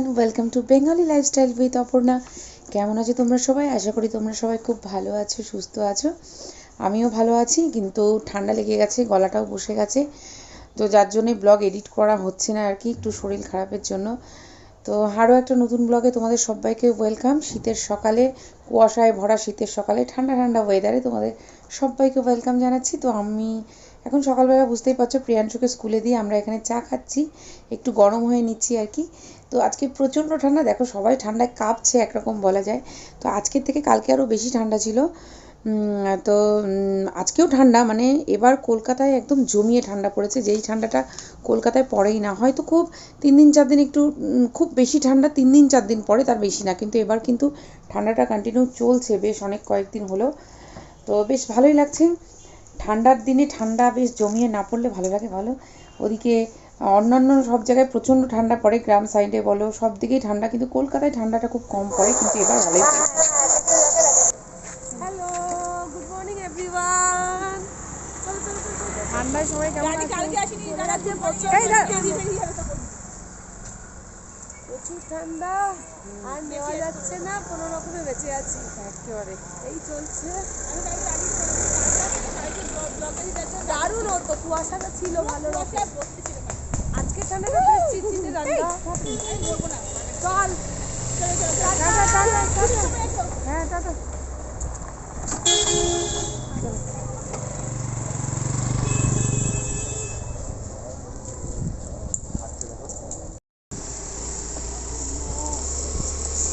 Everyone welcome to Bengali lifestyle with Aparna কেমন আছো তোমরা সবাই? আশা করি তোমরা সবাই খুব ভালো আছো, সুস্থ আছো। আমিও ভালো আছি, কিন্তু ঠান্ডা লেগে গেছে, গলাটাও বসে গেছে। তো যার জন্যই ব্লগ এডিট করা হচ্ছে না আর কি একটু শরীর খারাপের জন্য। তো আরও একটা নতুন ব্লগে তোমাদের সবাইকে ওয়েলকাম শীতের সকালে, কুয়াশায় ভরা শীতের সকালে, ঠান্ডা ঠান্ডা ওয়েদারে তোমাদের সবাইকে ওয়েলকাম জানাচ্ছি। তো আমি এখন সকালবেলা বুঝতেই পারছ, প্রিয়াংশুকে স্কুলে দিয়ে আমরা এখানে চা খাচ্ছি। একটু গরম হয়ে নিচ্ছি আর কি তো আজকে প্রচণ্ড ঠান্ডা। দেখো, সবাই ঠান্ডায় কাঁপছে, একরকম বলা যায়। তো আজকের থেকে কালকে আরও বেশি ঠান্ডা ছিল। তো আজকেও ঠান্ডা। মানে এবার কলকাতায় একদম জমিয়ে ঠান্ডা পড়েছে। যেই ঠান্ডাটা কলকাতায় পড়েই না। হয়তো খুব তিন দিন, চার দিন একটু খুব বেশি ঠান্ডা তিন দিন, চার দিন পরে তার বেশি না। কিন্তু এবার কিন্তু ঠান্ডাটা কন্টিনিউ চলছে বেশ অনেক কয়েকদিন হলো। তো বেশ ভালোই লাগছে। ঠান্ডার দিনে ঠান্ডা বেশ জমিয়ে না পড়লে ভালো লাগে ভালো। ওদিকে অন্যান্য সব জায়গায় প্রচণ্ড ঠান্ডা পড়ে গ্রাম সাইডে বলো সব দিকেই ঠান্ডা কিন্তু কলকাতায় ঠান্ডাটা খুব কম পড়ে কিন্তু এবার ভালোই হ্যালো গুড মর্নিং এভরিওয়ান ঠান্ডায় সবাই কেমন। প্রচুর ঠান্ডা। আর নেওয়া যাচ্ছে না কোনো রকমে বেঁচে আছি। একেবারে। এই চলছে। দারুণ হতো কুয়াশাটা ছিল ভালো রকম আজকে ঠান্ডাটা বেশ চিটচিটে ঠান্ডা চল। হ্যাঁ টাটা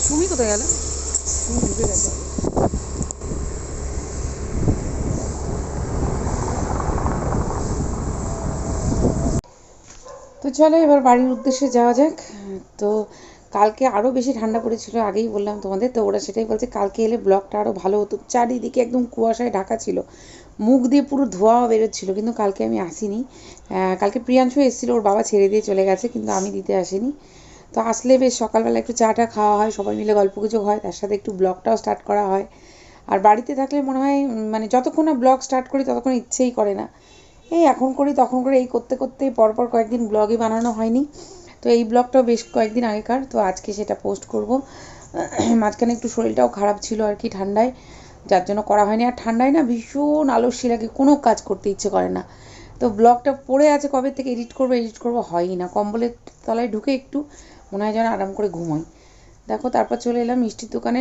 সুমি কোথায় গেল সুমি ঢুকে গেছে চলো এবার বাড়ির উদ্দেশ্যে যাওয়া যাক। তো কালকে আরও বেশি ঠান্ডা পড়েছিল, আগেই বললাম তোমাদের। তো ওরা সেটাই বলছে, কালকে এলে ব্লগটা আরও ভালো হতো। চারিদিকে একদম কুয়াশায় ঢাকা ছিল। মুখ দিয়ে পুরো ধোঁয়া বেরোচ্ছিল, কিন্তু কালকে আমি আসিনি। কালকে প্রিয়াংশু এসেছিল, ওর বাবা ছেড়ে দিয়ে চলে গেছে, কিন্তু আমি দিতে আসিনি। তো আসলে বেশ সকালবেলা একটু চাটা খাওয়া হয়, সবাই মিলে গল্প গুজব হয়, তার সাথে একটু ব্লগটাও স্টার্ট করা হয়। আর বাড়িতে থাকলে মনে হয় মানে যতক্ষণ না ব্লগ স্টার্ট করি, ততক্ষণ ইচ্ছেই করে না। এই এখন করি, তখন করে এই করতে করতে পরপর কয়েকদিন ব্লগই বানানো হয়নি। তো এই ব্লগটাও বেশ কয়েকদিন আগেকার, তো আজকে সেটা পোস্ট করব। মাঝখানে একটু শরীরটাও খারাপ ছিল আর কি ঠান্ডায়, যার জন্য করা হয়নি। আর ঠান্ডায় না ভীষণ আলস্যি লাগে কোনো কাজ করতে ইচ্ছে করে না। তো ব্লগটা পড়ে আছে কবে থেকে এডিট করব এডিট করব, হয়ই না। কম্বলের তলায় ঢুকে একটু মনে হয় যেন আরাম করে ঘুমোই। দেখো, তারপর চলে এলাম মিষ্টির দোকানে।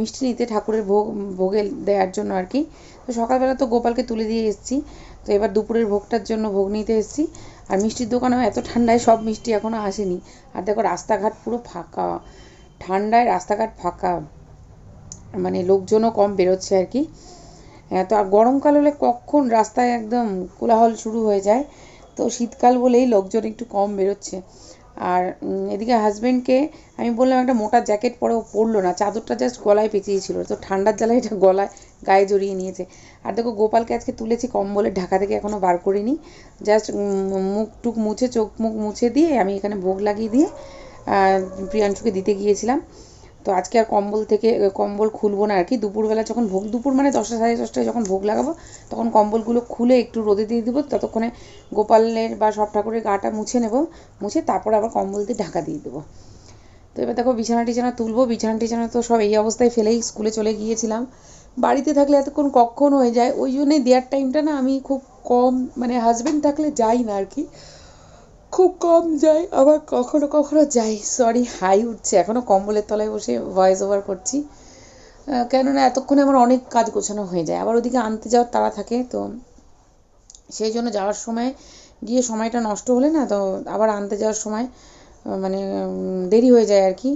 মিষ্টি নিতে ঠাকুরের ভোগ, ভোগে দেওয়ার জন্য আর কি। তো সকালবেলা তো গোপালকে তুলে দিয়ে এসেছি। তো এবার দুপুরের ভোগটার জন্য ভোগ নিতে এসেছি। আর মিষ্টির দোকানেও এত ঠান্ডায় সব মিষ্টি এখনও আসেনি। আর দেখো, রাস্তাঘাট পুরো ফাঁকা। ঠান্ডায় রাস্তাঘাট ফাঁকা। মানে লোকজনও কম বেরোচ্ছে আর কি। তো আর গরমকাল হলে কখন রাস্তায় একদম কোলাহল শুরু হয়ে যায়। তো শীতকাল বলেই লোকজন একটু কম বেরোচ্ছে। আর এদিকে হাজব্যান্ডকে আমি বললাম, একটা মোটা জ্যাকেট পরে ও পরলো না। চাদরটা জাস্ট গলায় পেঁচিয়েছিল তো ঠান্ডার জ্বালায় এটা গলায় গায়ে জড়িয়ে নিয়েছে। আর দেখো, গোপালকে আজকে তুলেছি কম্বলের ঢাকা থেকে এখনও বার করিনি। জাস্ট মুখ টুক মুছে, চোখ মুখ মুছে দিয়ে আমি এখানে ভোগ লাগিয়ে দিয়ে প্রিয়াংশুকে দিতে গিয়েছিলাম। তো আজকে আর কম্বল থেকে কম্বল খুলবো না আর কি। দুপুরবেলা যখন ভোগ, দুপুর মানে দশটা সাড়ে দশটায় যখন ভোগ লাগাবো, তখন কম্বলগুলো খুলে একটু রোদে দিয়ে দেবো। ততক্ষণে গোপালের বা সব ঠাকুরের গাটা মুছে নেব, মুছে তারপর আবার কম্বল দিয়ে ঢাকা দিয়ে দেবো। তো এবার দেখো বিছানা টিছানা তুলবো। বিছানা টিছানা তো সব এই অবস্থায় ফেলেই স্কুলে চলে গিয়েছিলাম। বাড়িতে থাকলে এতক্ষণ কখন হয়ে যায়, ওই জন্যই দেওয়ার টাইমটা না আমি খুব কম মানে হাজবেন্ড থাকলে যাই না আর কি। খুব কম যাই, আবার কখনো কখনো যাই। সরি হাই উঠছে। এখনও কম্বলের তলায় বসে ভয়েস ওভার করছি। কেননা এতক্ষণে আমার অনেক কাজ গোছানো হয়ে যায়। আবার ওদিকে আনতে যাওয়ার তাড়া থাকে, তো সেই জন্য যাওয়ার সময় গিয়ে সময়টা নষ্ট হলে না, তো আবার আনতে যাওয়ার সময় মানে দেরি হয়ে যায় আর কি।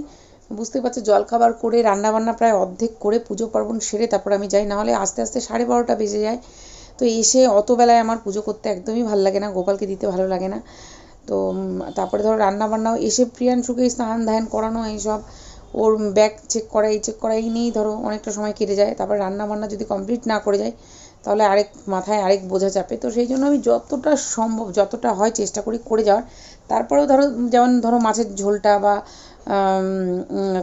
বুঝতে পারছ, জলখাবার করে রান্না বান্না প্রায় অর্ধেক করে পুজো পার্বণ সেরে তারপর আমি যাই। নাহলে আস্তে আস্তে সাড়ে বারোটা বেজে যায়। তো এসে অত বেলায় আমার পুজো করতে একদমই ভালো লাগে না, গোপালকে দিতে ভালো লাগে না। তো তারপরে ধরো রান্না বান্নাও এসে প্রিয়াংশুকে স্নান ধ্যান করানো, এইসব। ওর ব্যাগ চেক করা, এই চেক করা, এই নিয়েই ধরো অনেকটা সময় কেটে যায়। তারপর রান্না বান্না যদি কমপ্লিট না করে যায়, তাহলে আরেক মাথায় আরেক বোঝা চাপে। তো সেই জন্য আমি যতটা সম্ভব, যতটা হয় চেষ্টা করি করে যাওয়ার। তারপরেও ধরো, যেমন ধরো মাছের ঝোলটা বা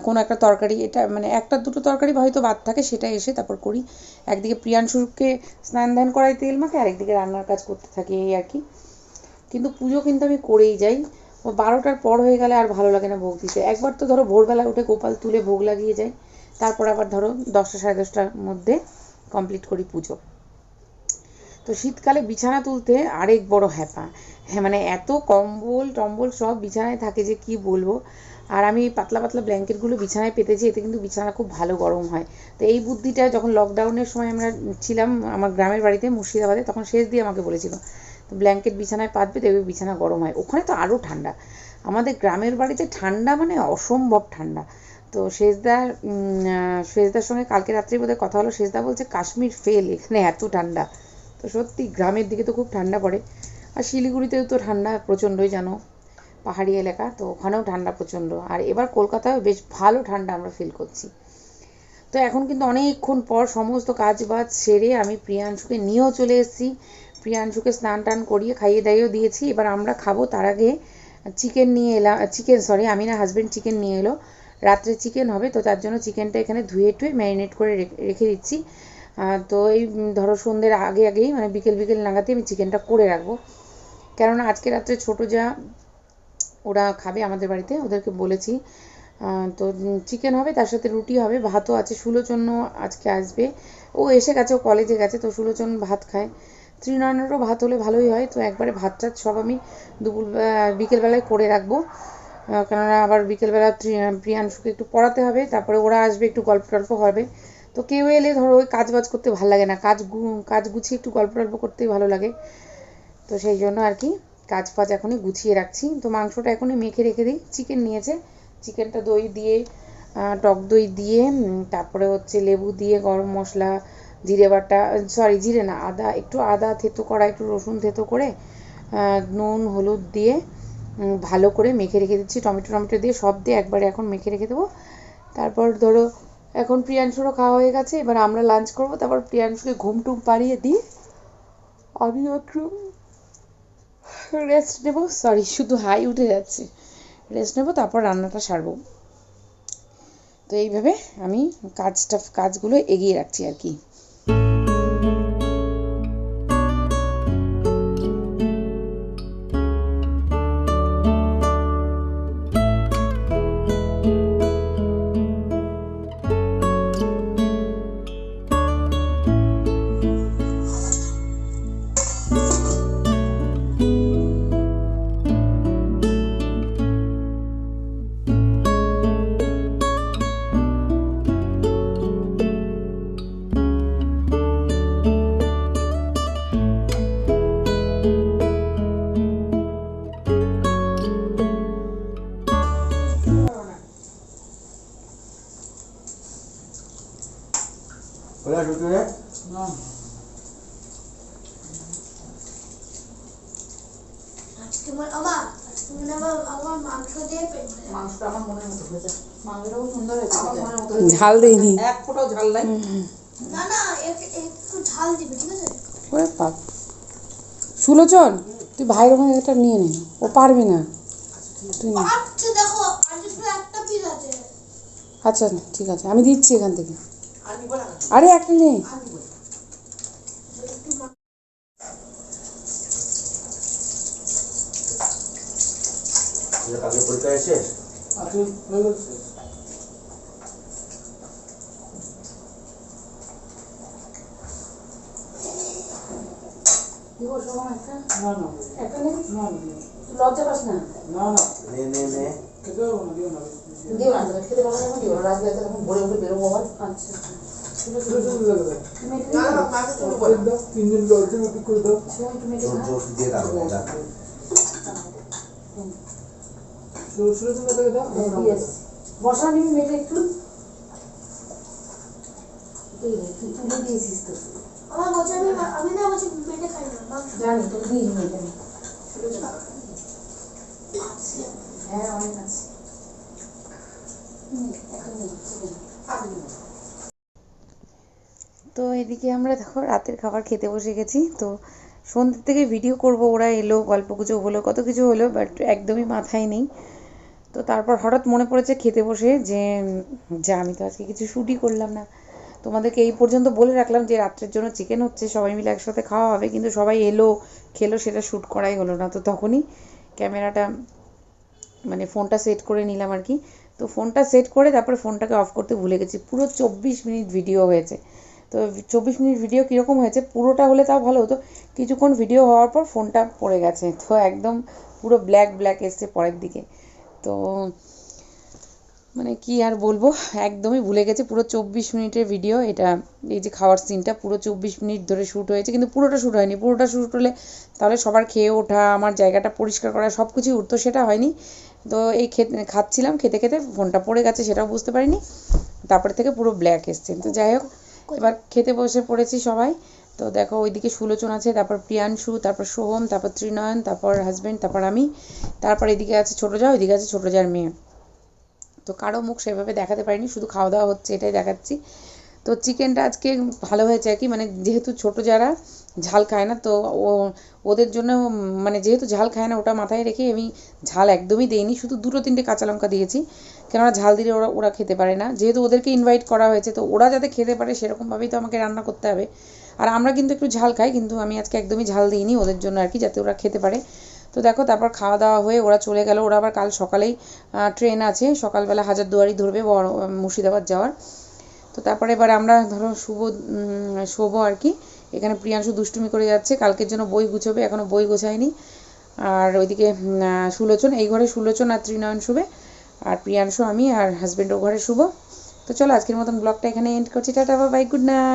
কোনো একটা তরকারি, এটা মানে একটা দুটো তরকারি হয়তো বাদ থাকে, সেটা এসে তারপর করি। একদিকে প্রিয়াংশুকে স্নান ধ্যান করাই তেল মাখে, আরেকদিকে রান্নার কাজ করতে থাকি, এই আর কি। কিন্তু পুজো কিন্তু আমি করেই যাই। বারোটার পর হয়ে গেলে আর ভালো লাগে না ভোগ দিতে। একবার তো ধরো ভোরবেলা উঠে গোপাল তুলে ভোগ লাগিয়ে যায়। তারপর আবার ধরো দশটা সাড়ে দশটার মধ্যে কমপ্লিট করি পুজো। তো শীতকালে বিছানা তুলতে আরেক বড় হ্যাপা হ্যাঁ মানে এত কম্বল, টম্বল সব বিছানায় থাকে যে কি বলব? আর আমি পাতলা পাতলা ব্ল্যাঙ্কেটগুলো বিছানায় পেতেছি এতে কিন্তু বিছানা খুব ভালো গরম হয়। তো এই বুদ্ধিটা যখন লকডাউনের সময় আমরা ছিলাম আমার গ্রামের বাড়িতে মুর্শিদাবাদে, তখন শেষ দিয়ে আমাকে বলেছিল তো ব্ল্যাঙ্কেট বিছানায় পাতবে, দেখবে বিছানা গরম হয়। ওখানে তো আরও ঠান্ডা। আমাদের গ্রামের বাড়িতে ঠান্ডা মানে অসম্ভব ঠান্ডা। তো শেষদার শেষদার সঙ্গে কালকে রাত্রে বোধহয় কথা হলো। শেষদা বলছে, কাশ্মীর ফেল এখানে এত ঠান্ডা। তো সত্যি গ্রামের দিকে তো খুব ঠান্ডা পড়ে। আর শিলিগুড়িতেও তো ঠান্ডা প্রচণ্ডই জানো। পাহাড়ি এলাকা, তো ওখানেও ঠান্ডা প্রচণ্ড। আর এবার কলকাতায় বেশ ভালো ঠান্ডা আমরা ফিল করছি। তো এখন কিন্তু অনেকক্ষণ পর সমস্ত কাজ বাজ সেরে আমি প্রিয়াংশুকে নিয়েও চলে এসেছি। প্রিয়াংশুকে স্নান টান করিয়ে খাইয়ে দাইয়েও দিয়েছি। এবার আমরা খাব তার আগে চিকেন নিয়ে এলাম চিকেন সরি আমি না হাজব্যান্ড চিকেন নিয়ে এলো। রাত্রে চিকেন হবে, তো তার জন্য চিকেনটা এখানে ধুয়ে টুয়ে ম্যারিনেট করে রেখে- দিচ্ছি। তো এই ধরো সন্ধ্যের আগে আগেই মানে বিকেল বিকেল নাগাদই আমি চিকেনটা করে রাখব। কেননা আজকে রাত্রে ছোটো যা ওরা খাবে আমাদের বাড়িতে, ওদেরকে বলেছি। তো চিকেন হবে, তার সাথে রুটি হবে, ভাতও আছে সুলোচন আজকে আসবে। ও এসে গেছে, ও কলেজে গেছে, তো সুলোচন ভাত খায়। ত্রিনয়নেরও ভাত হলে ভালোই হয়, তো একবারে ভাত টাত সব আমি দুপুর বিকেলবেলায় করে রাখব। কেননা আবার বিকেলবেলা প্রিয়াংশুকে একটু পড়াতে হবে, তারপরে ওরা আসবে, একটু গল্প টল্প হবে। তো কেউ এলে ধরো ওই কাজ বাজ করতে ভালো লাগে না, কাজ কাজ গুছিয়ে একটু গল্প টল্প করতেই ভালো লাগে। তো সেই জন্য আর কি, কাজ ফাজ এখনই গুছিয়ে রাখছি। তো মাংসটা এখনই মেখে রেখে দিই, চিকেন নিয়েছে। চিকেনটা দই দিয়ে টক দই দিয়ে তারপরে হচ্ছে লেবু দিয়ে, গরম মশলা জিরে বাটা সরি জিরে না, আদা, একটু আদা থেতো করা, একটু রসুন থেতো করে নুন, হলুদ দিয়ে ভালো করে মেখে রেখে দিচ্ছি। টমেটো টমেটো দিয়ে সব দিয়ে একবারে এখন মেখে রেখে দেবো। তারপর ধরো, এখন প্রিয়াংশুরও খাওয়া হয়ে গেছে। এবার আমরা লাঞ্চ করব। তারপর প্রিয়াংশুকে ঘুম টুম পাড়িয়ে দিই। আমি একটু রেস্ট নেব। সরি শুধু হাই উঠে যাচ্ছে। রেস্ট নেব, তারপর রান্নাটা সারবো। তো এইভাবে আমি কাজটা, কাজগুলো এগিয়ে রাখছি আর কি। মতো ঝাল এক ফোঁটাও ঝাল নাই। না না একটু ঝাল দিবে ঠিক আছে? ওরে বাপ। সুলোচন তুই ভাইয়ের ওখানে এটা নিয়ে নে। ও পারবে না। তুই নে। আচ্ছা দেখো একটা পিস আছে। আচ্ছা ঠিক আছে। আমি দিচ্ছি এখান থেকে। আর একটা নে আর নিবো না। কালকে পরীক্ষা এসে? দিব না না। একটা নে না। তুই লজ্জা পাস না? না না। নে নে নে। পারব না দিও না। দিও না তোকে খেতে পারব না দিও না রাত রাতে তখন ভোরে উঠে বেরোবো আবার। আচ্ছা। না Yes. বসা নিবি মেয়েটা একটু। তুলে দিয়েছিস তো আমার বলছে আমি আমি না বলছি পেটে খাই না জানি দিবি হ্যাঁ অনেক আছে হুম, এখন নে, চিকেন। তো এদিকে আমরা দেখো রাতের খাবার খেতে বসে গেছি। তো সন্ধ্যে থেকে ভিডিও করব, ওরা এলো, গল্প গুজব হলো, কত কিছু হলো বাট একদমই মাথায় নেই। তো তারপর হঠাৎ মনে পড়েছে খেতে বসে যে, যা, আমি তো আজকে কিছু শ্যুটই করলাম না। তোমাদেরকে এই পর্যন্ত বলে রাখলাম যে, রাত্রের জন্য চিকেন হচ্ছে, সবাই মিলে একসাথে খাওয়া হবে, কিন্তু সবাই এলো, খেলো, সেটা শ্যুট করাই হলো না। তো তখনই ক্যামেরাটা মানে ফোনটা সেট করে নিলাম আর কি। তো ফোনটা সেট করে তারপরে ফোনটাকে অফ করতে ভুলে গেছি। পুরো চব্বিশ মিনিট ভিডিও হয়েছে। তো চব্বিশ মিনিট ভিডিও কীরকম হয়েছে? পুরোটা হলে তাও ভালো হতো। কিছুক্ষণ ভিডিও হওয়ার পর ফোনটা পড়ে গেছে। তো একদম পুরো ব্ল্যাক ব্ল্যাক এসছে পরের দিকে। তো মানে কি আর বলব? একদমই ভুলে গেছে। পুরো চব্বিশ মিনিটের ভিডিও এটা। এই যে খাওয়ার সিনটা পুরো চব্বিশ মিনিট ধরে শ্যুট হয়েছে। কিন্তু পুরোটা শ্যুট হয়নি। পুরোটা শ্যুট হলে তাহলে সবার খেয়ে ওঠা, আমার জায়গাটা পরিষ্কার করা সব কিছুই উঠতো। সেটা হয়নি। তো এই খেতে, খাচ্ছিলাম, খেতে খেতে ফোনটা পড়ে গেছে, সেটাও বুঝতে পারিনি। তারপরে থেকে পুরো ব্ল্যাক এসছে। তো যাই হোক, এবার খেতে বসে পড়েছি সবাই। তো দেখো, ওইদিকে সুলোচন আছে, তারপর প্রিয়াংশু, তারপর সোহম, তারপর ত্রিনয়ন, তারপর হাজবেন্ড তারপর আমি। তারপর এদিকে আছে ছোটো যা, ওইদিকে আছে ছোটো যার মেয়ে। তো কারও মুখ সেভাবে দেখাতে পারিনি, শুধু খাওয়া দাওয়া হচ্ছে, এটাই দেখাচ্ছি। তো চিকেনটা আজকে ভালো হয়েছে আর কি। মানে যেহেতু ছোটো যারা, ঝাল খায় না, তো ও, ওদের জন্য মানে যেহেতু ঝাল খায় না, ওটা মাথায় রেখে আমি ঝাল একদমই দেইনি। শুধু দুটো তিনটে কাঁচা লঙ্কা দিয়েছি। কেননা ঝাল দিলে ওরা ওরা খেতে পারে না। যেহেতু ওদেরকে ইনভাইট করা হয়েছে, তো ওরা যাতে খেতে পারে সেরকমভাবেই তো আমাকে রান্না করতে হবে। আর আমরা কিন্তু একটু ঝাল খাই, কিন্তু আমি আজকে একদমই ঝাল দিইনি ওদের জন্য আর কি, যাতে ওরা খেতে পারে। তো দেখো, তারপর খাওয়া দাওয়া হয়ে ওরা চলে গেল। ওরা আবার কাল সকালেই ট্রেন আছে। সকালবেলা হাজারদুয়ারি ধরবে, বড়, মুর্শিদাবাদ যাওয়ার। তো তারপরে এবার আমরা ধরো শুভ শুভ আর কি। এখানে প্রিয়াংশু দুষ্টুমি করে যাচ্ছে। কালকের জন্য বই গুছোবে, এখনও বই গোছায়নি। আর ওইদিকে সুলোচন, এই ঘরে সুলোচন আর ত্রিনয়ন শুভে আর প্রিয়াংশু, আমি আর হাজব্যান্ডও ও ঘরে শুভ তো চলো, আজকের মতন ব্লগটা এখানে এন্ড করছি। Tata bye good night